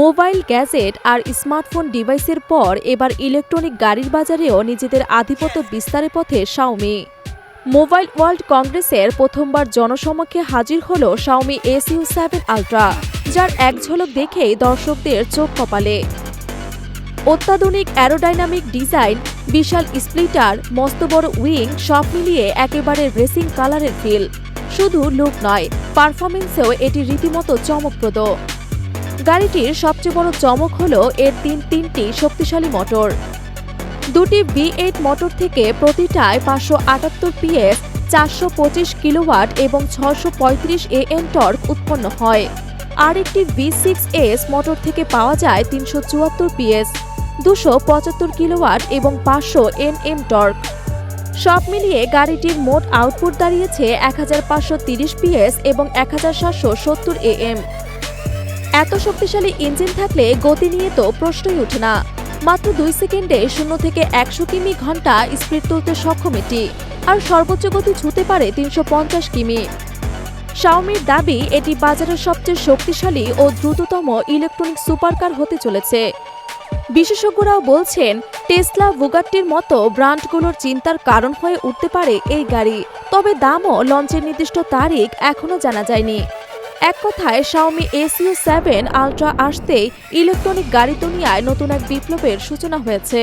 Mobile, gadget আর smartphone ডিভাইসের পর এবার ইলেকট্রনিক গাড়ির বাজারেও নিজেদের আধিপত্য বিস্তারের পথে শাওমি। মোবাইল ওয়ার্ল্ড কংগ্রেসের প্রথমবার জনসমক্ষে হাজির হল শাওমি এসইউ সেভেন আলট্রা, যার এক ঝলক দেখেই দর্শকদের চোখ কপালে। অত্যাধুনিক অ্যারোডাইনামিক ডিজাইন, বিশাল স্প্লিটার, মস্ত বড় উইং সব মিলিয়ে একেবারে রেসিং কালারের ফিল। শুধু লুক নয় পারফরমেন্সেও এটি রীতিমতো চমকপ্রদ। গাড়িটির সবচেয়ে বড় চমক হল এর তিন তিনটি শক্তিশালী মোটর। দুটি ভি এইট মোটর থেকে প্রতিটায় পাঁচশো আটাত্তর পিএস, চারশো পঁচিশ কিলোওয়াট এবং ছশো পঁয়ত্রিশ এ এন টর্ক উৎপন্ন হয়। আর একটি ভি সিক্স এস মোটর থেকে পাওয়া যায় তিনশো চুয়াত্তর পিএস, দুশো পঁচাত্তর কিলোওয়াট এবং পাঁচশো এন এম টর্ক। সব মিলিয়ে গাড়িটির মোট আউটপুট দাঁড়িয়েছে এক হাজার পাঁচশো তিরিশ পিএস এবং এক হাজার সাতশো সত্তর এএম এত শক্তিশালী ইঞ্জিন থাকলে গতি নিয়ে তো প্রশ্নই ওঠে না। মাত্র দুই সেকেন্ডে শূন্য থেকে একশো কিমি ঘণ্টা স্পিড তুলতে সক্ষম এটি, আর সর্বোচ্চ গতি ছুতে পারে তিনশো পঞ্চাশ কিমি। শাওমির দাবি, এটি বাজারের সবচেয়ে শক্তিশালী ও দ্রুততম ইলেকট্রনিক সুপারকার হতে চলেছে। বিশেষজ্ঞরাও বলছেন, টেসলা বুগাট্টির মতো ব্র্যান্ডগুলোর চিন্তার কারণ হয়ে উঠতে পারে এই গাড়ি, তবে দামও লঞ্চের নির্দিষ্ট তারিখ এখনও জানা যায়নি। এক কথায় শাওমি এসিও সেভেন আলট্রা আসতেই ইলেকট্রনিক গাড়ি দুনিয়ায় নতুন এক বিপ্লবের সূচনা হয়েছে।